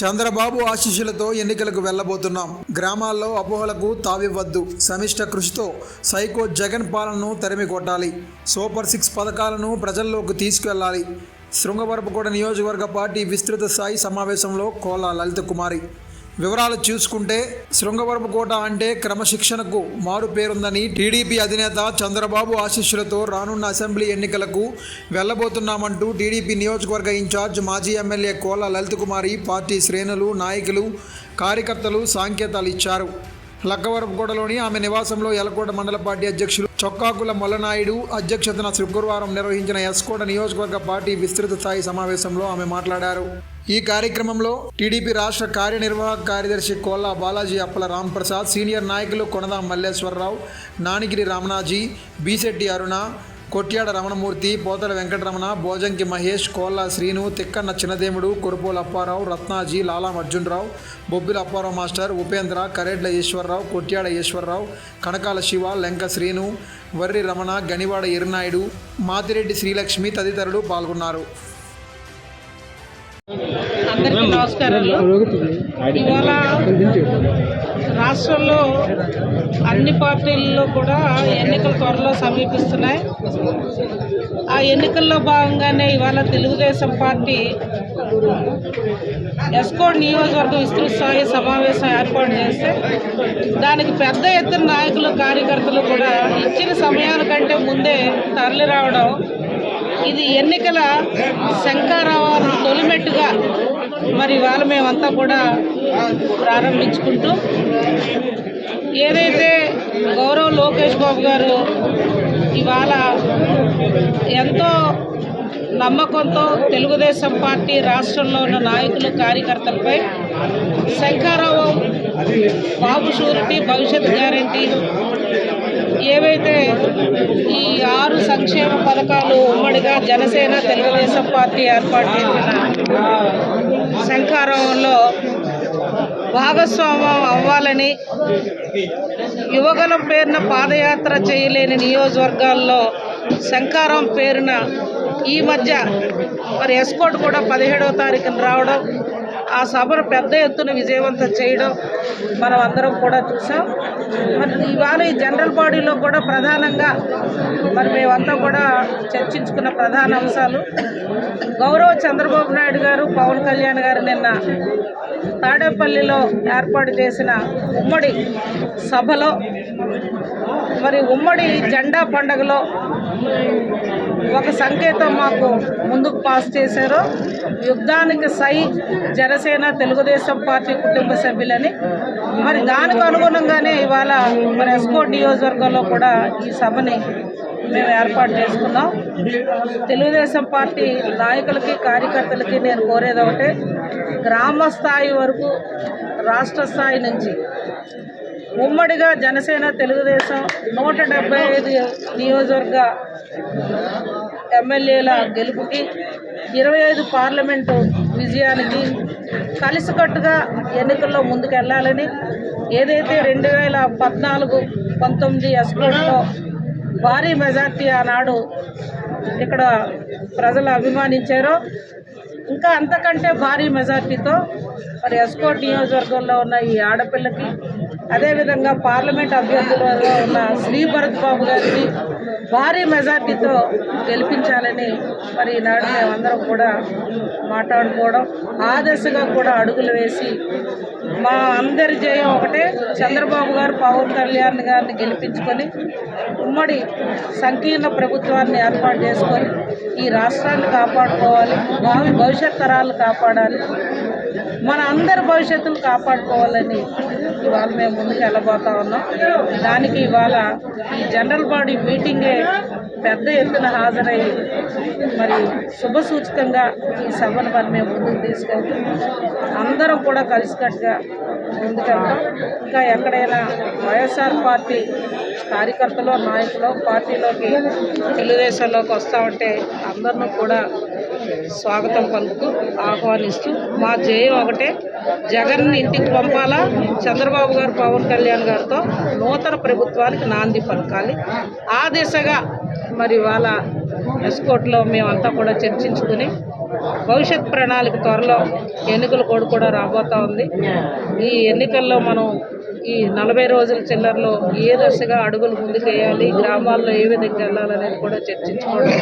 చంద్రబాబు ఆశీస్సులతో ఎన్నికలకు వెళ్ళబోతున్నాం. గ్రామాల్లో అపోహలకు తావివ్వద్దు. సమిష్ట కృషితో సైకో జగన్ పాలనను తరిమి కొట్టాలి సూపర్ సిక్స్ పథకాలను ప్రజల్లోకి తీసుకెళ్ళాలి శృంగవరపుకోట నియోజకవర్గ పార్టీ విస్తృత స్థాయి సమావేశంలో కోలా లలిత కుమారి వివరాలు చూసుకుంటే శృంగవరపు కోట అంటే క్రమశిక్షణకు మారు పేరుందని టీడీపీ అధినేత చంద్రబాబు ఆశీస్సులతో రానున్న అసెంబ్లీ ఎన్నికలకు వెళ్ళబోతున్నామంటూ టీడీపీ నియోజకవర్గ ఇన్ఛార్జ్ మాజీ ఎమ్మెల్యే కోల లలిత కుమారి పార్టీ శ్రేణులు నాయకులు కార్యకర్తలు సాంకేతాలు ఇచ్చారు. లక్కవరపుకోటలోని ఆమె నివాసంలో ఎలకోట మండల పార్టీ అధ్యక్షులు చొక్కాకుల మొల్లనాయుడు అధ్యక్షతన శుక్రవారం నిర్వహించిన ఎస్కోట నియోజకవర్గ పార్టీ విస్తృత స్థాయి సమావేశంలో ఆమె మాట్లాడారు. ఈ కార్యక్రమంలో టీడీపీ రాష్ట్ర కార్యనిర్వాహక కార్యదర్శి కోల్లా బాలాజీ అప్పల రాంప్రసాద్ సీనియర్ నాయకులు కొనదా మల్లేశ్వరరావు నానిగిరి రమణాజీ బీశెట్టి అరుణ కొట్యాడ రమణమూర్తి పోతల వెంకటరమణ భోజంకి మహేష్ కోల్లా శ్రీను తిక్కన్న చిన్నదేముడు కురుపోల అప్పారావు రత్నాజీ లాలాం అర్జునరావు బొబ్బిల అప్పారావు మాస్టర్ ఉపేంద్ర కరేడ్ల ఈశ్వరరావు కొట్యాడ ఈశ్వరరావు కనకాల శివ లెంక శ్రీను వర్రి రమణ గనివాడ ఇరునాయుడు మాతిరెడ్డి శ్రీలక్ష్మి తదితరులు పాల్గొన్నారు. అందరికీ నమస్కారాలు. ఇవాళ రాష్ట్రంలో అన్ని పార్టీల్లో కూడా ఎన్నికలు త్వరలో సమీపిస్తున్నాయి. ఆ ఎన్నికల్లో భాగంగానే ఇవాళ తెలుగుదేశం పార్టీ ఎస్కోడ్ నియోజకవర్గం విస్తృత స్థాయి సమావేశం ఏర్పాటు చేస్తే దానికి పెద్ద ఎత్తున నాయకులు కార్యకర్తలు కూడా ఇచ్చిన సమయానికంటే ముందే తరలి రావడం ఇది ఎన్నికల శంకారావాన్ని తొలిమెట్టుగా మరి ఇవాళ మేమంతా కూడా ప్రారంభించుకుంటూ ఏదైతే గౌరవ్ లోకేష్ బాబు గారు ఇవాళ ఎంతో నమ్మకంతో తెలుగుదేశం పార్టీ రాష్ట్రంలో ఉన్న నాయకులు కార్యకర్తలపై శంకారావం బాబు షూరిటీ భవిష్యత్ గ్యారంటీ ఏవైతే ఈ ఆరు సంక్షేమ పథకాలు ఉమ్మడిగా జనసేన తెలుగుదేశం పార్టీ ఏర్పాటు చేసిన శంఖారావంలో భాగస్వామ్యం అవ్వాలని యువగలం పేరున పాదయాత్ర చేయలేని నియోజకవర్గాల్లో శంఖారం పేరున ఈ మధ్య మరి ఎస్కోట్ కూడా పదిహేడవ తారీఖున రావడం ఆ సభను పెద్ద ఎత్తున విజయవంతం చేయడం మనం అందరం కూడా చూసాం. మరి ఇవాళ ఈ జనరల్ బాడీలో కూడా ప్రధానంగా మరి మేమంతా కూడా చర్చించుకున్న ప్రధాన అంశాలు. గౌరవ చంద్రబాబు నాయుడు గారు పవన్ కళ్యాణ్ గారు నిన్న తాడేపల్లిలో ఏర్పాటు చేసిన ఉమ్మడి సభలో మరి ఉమ్మడి జెండా పండగలో ఒక సంకేతం మాకు ముందుకు పాస్ చేశారు. యుద్ధానికి సై జనసేన తెలుగుదేశం పార్టీ కుటుంబ సభ్యులని. మరి దానికి అనుగుణంగానే ఇవాళ మరి ఎస్కో నియోజకవర్గంలో కూడా ఈ సభని మేము ఏర్పాటు చేసుకున్నాం. తెలుగుదేశం పార్టీ నాయకులకి కార్యకర్తలకి నేను కోరేది ఒకటే గ్రామ స్థాయి వరకు రాష్ట్ర స్థాయి నుంచి ఉమ్మడిగా జనసేన తెలుగుదేశం నూట డెబ్బై ఐదు నియోజకవర్గ ఎమ్మెల్యేల గెలుపుకి ఇరవై ఐదు పార్లమెంటు విజయానికి కలిసికట్టుగా ఎన్నికల్లో ముందుకెళ్ళాలని ఏదైతే రెండు వేల పద్నాలుగు పంతొమ్మిది ఎస్కోట్లో భారీ మెజార్టీ ఆనాడు ఇక్కడ ప్రజలు అభిమానించారో ఇంకా అంతకంటే భారీ మెజార్టీతో మరి ఎస్కోట్ నియోజకవర్గంలో ఉన్న ఈ ఆడపిల్లకి అదేవిధంగా పార్లమెంట్ అభ్యర్థులలో ఉన్న శ్రీ భరత్ బాబు గారిని భారీ మెజార్టీతో గెలిపించాలని మరి ఈనాడు మేమందరం కూడా మాట్లాడుకోవడం ఆ దశగా కూడా అడుగులు వేసి మా అందరి జయం ఒకటే. చంద్రబాబు గారు పవన్ కళ్యాణ్ గారిని గెలిపించుకొని ఉమ్మడి సంకీర్ణ ప్రభుత్వాన్ని ఏర్పాటు చేసుకొని ఈ రాష్ట్రాన్ని కాపాడుకోవాలి భావి భవిష్యత్ తరాలు కాపాడాలి మన అందరి భవిష్యత్తును కాపాడుకోవాలని ఇవాళ మేము ముందుకు వెళ్ళబోతా ఉన్నాం. దానికి ఇవాళ ఈ జనరల్ బాడీ మీటింగే పెద్ద ఎత్తున హాజరై మరి శుభ సూచకంగా ఈ సభను మరి మేము ముందుకు తీసుకెళ్తూ అందరం కూడా కలిసికట్టుగా ముందుకెళ్తాం. ఇంకా ఎక్కడైనా వైఎస్ఆర్ పార్టీ కార్యకర్తలు నాయకులు పార్టీలోకి తెలుగుదేశంలోకి వస్తామంటే అందరిని కూడా స్వాగతం పలుకుతూ ఆహ్వానిస్తూ మా జయం ఒకటే. జగన్ ఇంటికి పంపాలా? చంద్రబాబు గారు పవన్ కళ్యాణ్ గారితో నూతన ప్రభుత్వానికి నాంది పలకాలి. ఆ దిశగా మరి వాళ్ళ ఎస్కోట్లో మేమంతా కూడా చర్చించుకుని భవిష్యత్ ప్రణాళిక త్వరలో ఎన్నికల కోడ్ కూడా రాబోతా ఉంది. ఈ ఎన్నికల్లో మనం ఈ నలభై రోజుల చిల్లరలో ఏ దశగా అడుగులు ముందుకేయాలి గ్రామాల్లో ఏ విధంగా వెళ్ళాలనేది కూడా చర్చించుకోవడం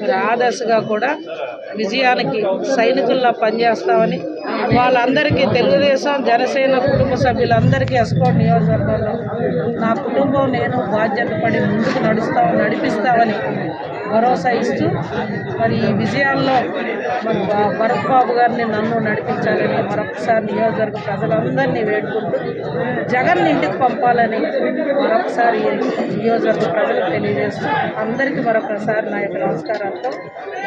మరి ఆ దశగా కూడా విజయానికి సైనికుల్లా పనిచేస్తామని వాళ్ళందరికీ తెలుగుదేశం జనసేన కుటుంబ సభ్యులందరికీ ఎస్కో నియోజకవర్గంలో నా కుటుంబం నేను బాధ్యత పడి ముందుకు నడుస్తామని నడిపిస్తామని భరోసా ఇస్తూ మరి ఈ విజయాల్లో మరి బా- భరత్ బాబు గారిని నన్ను నడిపించాలని మరొకసారి నియోజకవర్గ ప్రజలందరినీ వేడుకుంటూ జగన్ ఇంటికి పంపాలని మరొకసారి నియోజకవర్గ ప్రజలకు తెలియజేస్తూ అందరికీ మరొకసారి నా యొక్క నమస్కారాలతో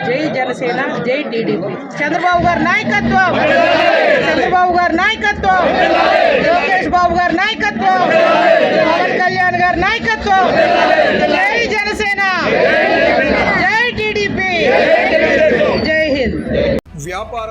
జై జనసేన జై టీడీపీ. చంద్రబాబు గారి నాయకత్వం! చంద్రబాబు గారి నాయకత్వం! లోకేష్ బాబు గారి నాయకత్వం! పవన్ కళ్యాణ్ గారి నాయకత్వం! జై జనసేన జై టీడీపీ జై హింద్ వ్యాపారం